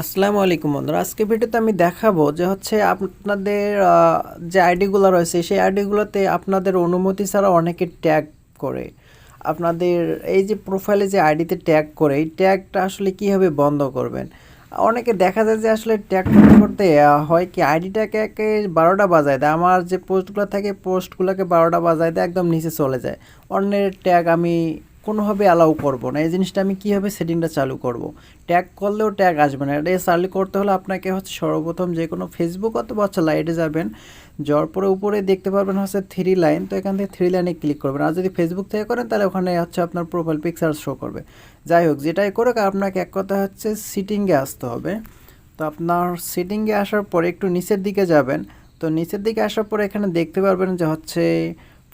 আসসালামু আলাইকুম বন্ধুরা। আজকে ভিডিওতে আমি দেখাবো যে হচ্ছে আপনাদের যে আইডিগুলো রয়েছে, সেই আইডিগুলোতে আপনাদের অনুমতি ছাড়া অনেকে ট্যাগ করে। আপনাদের এই যে প্রোফাইলে যে আইডিতে ট্যাগ করে, এই ট্যাগটা আসলে কীভাবে বন্ধ করবেন? অনেকে দেখা যায় যে আসলে ট্যাগ করতে করতে হয় কি আইডিটাকে একে বারোটা বাজায় দেয়। আমার যে পোস্টগুলো থাকে, পোস্টগুলোকে বারোটা বাজায় দেয়, একদম নিচে চলে যায়। অন্যের ট্যাগ আমি কোনোভাবে অ্যালাউ করব না। এই জিনিসটা আমি কীভাবে সেটিংটা চালু করব? ট্যাগ করলেও ট্যাগ আসবে না। এটা চালু করতে হলে আপনাকে হচ্ছে সর্বপ্রথম যে কোনো ফেসবুক অথবা হচ্ছে লাইটে যাবেন। যাওয়ার পরে উপরে দেখতে পারবেন হচ্ছে থ্রি লাইন তো এখান থেকে থ্রি লাইনে ক্লিক করবেন। আর যদি ফেসবুক থেকে করেন, তাহলে ওখানে হচ্ছে আপনার প্রোফাইল পিকচার শো করবে। যাই হোক, যেটাই করুক, আপনাকে এক কথা হচ্ছে সিটিংয়ে আসতে হবে। তো আপনার সিটিংয়ে আসার পরে একটু নিচের দিকে যাবেন। তো নিচের দিকে আসার পরে এখানে দেখতে পারবেন যে হচ্ছে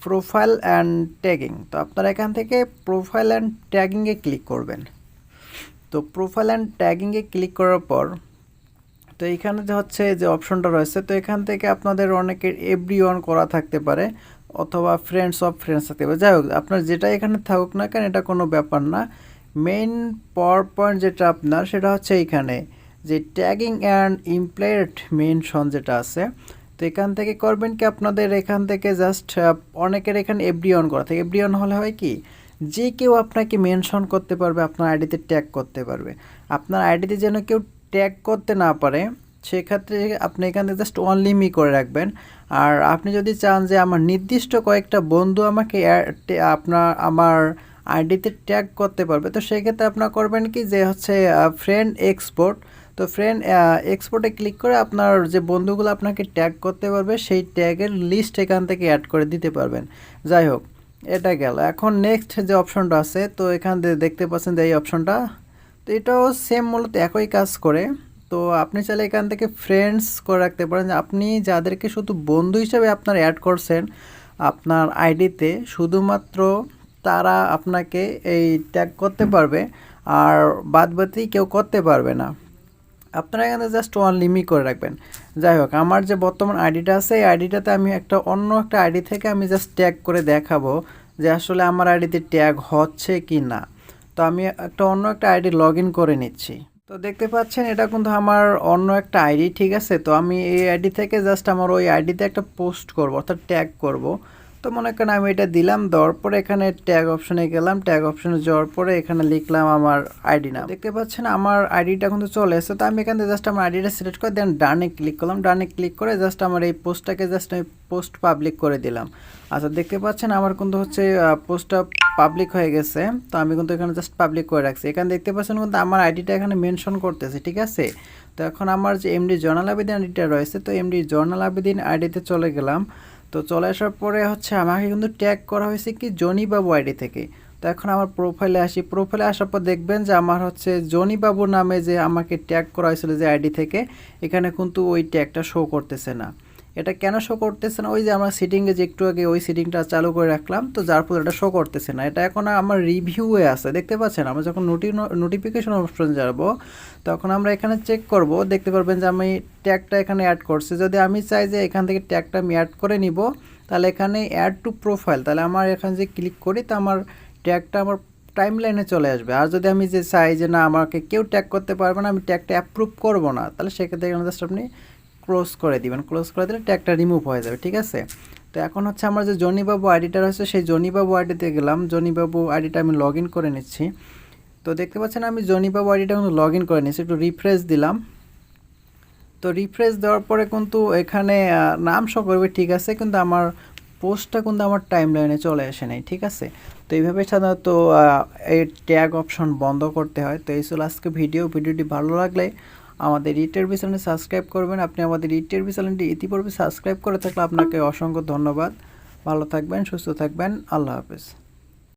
প্রোফাইল অ্যান্ড ট্যাগিং তো আপনারা এখান থেকে প্রোফাইল অ্যান্ড ট্যাগিংয়ে ক্লিক করবেন। তো প্রোফাইল অ্যান্ড ট্যাগিংয়ে ক্লিক করার পর, তো এখানে যে হচ্ছে যে অপশনটা রয়েছে, তো এখান থেকে আপনাদের অনেকের এভরি ওয়ান করা থাকতে পারে, অথবা ফ্রেন্ডস অফ ফ্রেন্ডস থাকতে পারে। যাই হোক, আপনার যেটা এখানে থাকুক না কেন, এটা কোনো ব্যাপার না। মেইন পাওয়ার পয়েন্ট যেটা আপনার, সেটা হচ্ছে এইখানে যে ট্যাগিং অ্যান্ড ইমপ্লয়েড মেনশন যেটা আছে তো এখান থেকে করবেন কি আপনাদের এখান থেকে জাস্ট অনেকের এখানে এভরি অন করা থাকে। এভরি অন হলে হয় কি, যে কেউ আপনাকে মেনশন করতে পারবে, আপনার আইডিতে ট্যাগ করতে পারবে। আপনার আইডিতে যেন কেউ ট্যাগ করতে না পারে, সেক্ষেত্রে আপনি এখান থেকে জাস্ট অনলি মি করে রাখবেন। আর আপনি যদি চান যে আমার নির্দিষ্ট কয়েকটা বন্ধু আমাকে আপনার, আমার আইডিতে ট্যাগ করতে পারবে, তো সেক্ষেত্রে আপনার করবেন কি যে হচ্ছে ফ্রেন্ড এক্সপোর্ট তো ফ্রেন্ড এক্সপোর্টে ক্লিক করে আপনার যে বন্ধুগুলো আপনাকে ট্যাগ করতে পারবে, সেই ট্যাগের লিস্ট এখান থেকে অ্যাড করে দিতে পারবেন। যাই হোক, এটা গেল। এখন নেক্সট যে অপশনটা আছে, তো এখান থেকে দেখতে পাচ্ছেন যে এই অপশনটা তো এটাও সেম মূলত একই কাজ করে। তো আপনি চাইলে এখান থেকে ফ্রেন্ডস করে রাখতে পারেন। আপনি যাদেরকে শুধু বন্ধু হিসাবে আপনার অ্যাড করছেন, আপনার আইডিতে শুধুমাত্র তারা আপনাকে এই ট্যাগ করতে পারবে, আর বাদ বাকি কেউ করতে পারবে না। আপনারা এখানে জাস্ট ওয়ান লিমি করে রাখবেন। যাই হোক, আমার যে বর্তমান আইডিটা আছে, এই আইডিটাতে আমি একটা অন্য একটা আইডি থেকে আমি জাস্ট ট্যাগ করে দেখাবো যে আসলে আমার আইডিতে ট্যাগ হচ্ছে কি না। তো আমি একটা অন্য একটা আইডি লগ করে নিচ্ছি। তো দেখতে পাচ্ছেন, এটা কিন্তু আমার অন্য একটা আইডি ঠিক আছে? তো আমি এই আইডি থেকে জাস্ট আমার ওই আইডিতে একটা পোস্ট করব, অর্থাৎ ট্যাগ করব। তো মনে করেন আমি এটা দিলাম, দেওয়ার পরে এখানে ট্যাগ অপশনে গেলাম ট্যাগ অপশনে যাওয়ার পরে এখানে লিখলাম আমার আইডি নাম। দেখতে পাচ্ছেন আমার আইডিটা কিন্তু চলে এসেছে, তো আমি এখান থেকে জাস্ট আমার আইডিটা সিলেক্ট করে দেন ডানে ক্লিক করলাম, ডানে ক্লিক করে জাস্ট আমার এই পোস্টটাকে জাস্ট আমি পোস্ট পাবলিক করে দিলাম। আচ্ছা দেখতে পাচ্ছেন আমার কিন্তু হচ্ছে পোস্টটা পাবলিক হয়ে গেছে, তো আমি কিন্তু এখানে জাস্ট পাবলিক করে রাখছি। এখানে দেখতে পাচ্ছেন কিন্তু আমার আইডিটা এখানে মেনশন করতেছে, ঠিক আছে? তো এখন আমার যে এমডি জর্নাল আবেদিন আইডিটা রয়েছে, তো এমডি জর্নাল আবেদিন আইডিতে চলে গেলাম। তো চলে আসার পরে হচ্ছে আমাকে কিন্তু ট্যাগ করা হয়েছে কি জনি বাবু আইডি থেকে। তো এখন আমার প্রোফাইলে আসি। প্রোফাইলে আসার পর দেখবেন যে আমার হচ্ছে জনি বাবু নামে যে আমাকে ট্যাগ করা হয়েছিল যে আইডি থেকে, এখানে কিন্তু ওই ট্যাগটা শো করতেছে না। এটা কেন শো করতেছে না? ওই যে আমার সিটিংয়ে যে একটু আগে ওই সিটিংটা চালু করে রাখলাম, তো যার ফলে এটা শো করতেছে না। এটা এখন আমার রিভিউয়ে আছে, দেখতে পাচ্ছেন? আমরা যখন নোটি নোটিফিকেশন অপশন যাব, তখন আমরা এখানে চেক করব, দেখতে পারবেন যে আমি ট্যাগটা এখানে অ্যাড করছি। যদি আমি চাই যে এখান থেকে ট্যাগটা আমি অ্যাড করে নিব, তাহলে এখানে অ্যাড টু প্রোফাইল তাহলে আমার এখানে যে ক্লিক করি, তা আমার ট্যাগটা আমার টাইম লাইনে চলে আসবে। আর যদি আমি যে চাই যে না, আমাকে কেউ ট্যাগ করতে পারবে না, আমি ট্যাগটা অ্যাপ্রুভ করব না, তাহলে সেক্ষেত্রে এখানে জাস্ট আপনি ক্লোজ করে দিবেন। ক্লোজ করে দিলে ট্যাগটা রিমুভ হয়ে যাবে, ঠিক আছে? তো এখন হচ্ছে আমার যে জনিবাবু আইডিটা রয়েছে, সেই জনিবাবু আইডিতে গেলাম। জনিবাবু আইডিটা আমি লগ ইন করে নিচ্ছি। তো দেখতে পাচ্ছেন আমি জনিবাবু আইডিটা কিন্তু লগ ইন করে নিচ্ছি একটু রিফ্রেশ দিলাম। তো রিফ্রেশ দেওয়ার পরে কিন্তু এখানে নাম শো করবে, ঠিক আছে? কিন্তু আমার পোস্টটা কিন্তু আমার টাইম লাইনে চলে আসে নাই, ঠিক আছে? তো এইভাবে সাধারণত এই ট্যাগ অপশন বন্ধ করতে হয়। তো এই ছিল আজকে ভিডিও ভিডিওটি ভালো লাগলে আমাদের ইটের চ্যানেল সাবস্ক্রাইব করবেন। আপনি আমাদের ইটের চ্যানেলটি ইতিপূর্বে সাবস্ক্রাইব করে থাকলে আপনাকে অসংখ্য ধন্যবাদ। ভালো থাকবেন, সুস্থ থাকবেন। আল্লাহ হাফেজ।